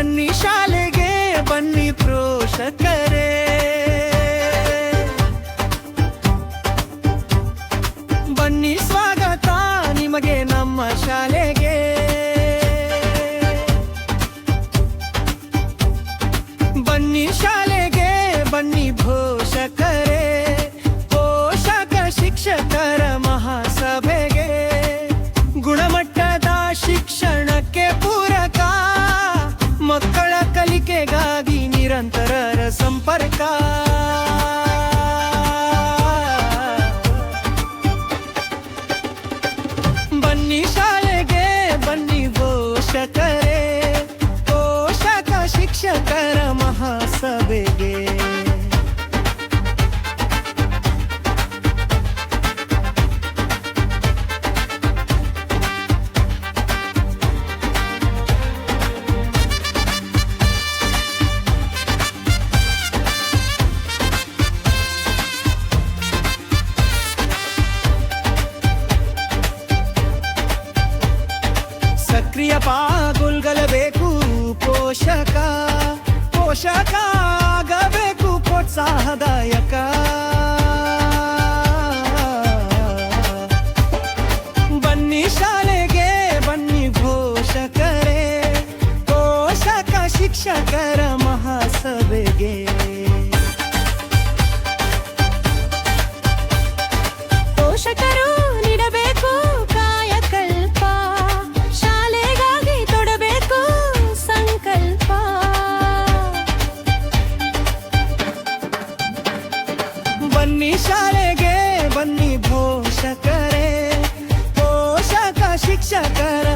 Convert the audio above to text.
ಬನ್ನಿ ಶಾಲೆಗೆ ಬನ್ನಿ ಪೋಷಕರೇ. ಬನ್ನಿ ಸ್ವಾಗತ ನಿಮಗೆ ನಮ್ಮ ಶಾಲೆಗೆ. ಬನ್ನಿ ಶಾಲೆಗೆ ಬನ್ನಿ ಪೋಷಕ ಕಲಿಕೆಗಾಗಿ ನಿರಂತರ ಸಂಪರ್ಕ ಬನ್ನಿ ಶಾಲೆಗೆ ಬನ್ನಿ ಪೋಷಕರೇ. ಪೋಷಕ ಶಿಕ್ಷಕರ ಮಹಾಸಭೆಗೆ. ಸಕ್ರಿಯ ಪಾಲ್ಗೊಳ್ಳಬೇಕು ಪೋಷಕ ಪೋಷಕ ಆಗಬೇಕು ಪ್ರೋತ್ಸಾಹದಾಯಕ ಬನ್ನಿ ಶಾಲೆಗೆ ಬನ್ನಿ ಪೋಷಕರೇ ಪೋಷಕ ಶಿಕ್ಷಕರ बन्नी शाले गे बन्नी भोषकरे भोषक शिक्षकरे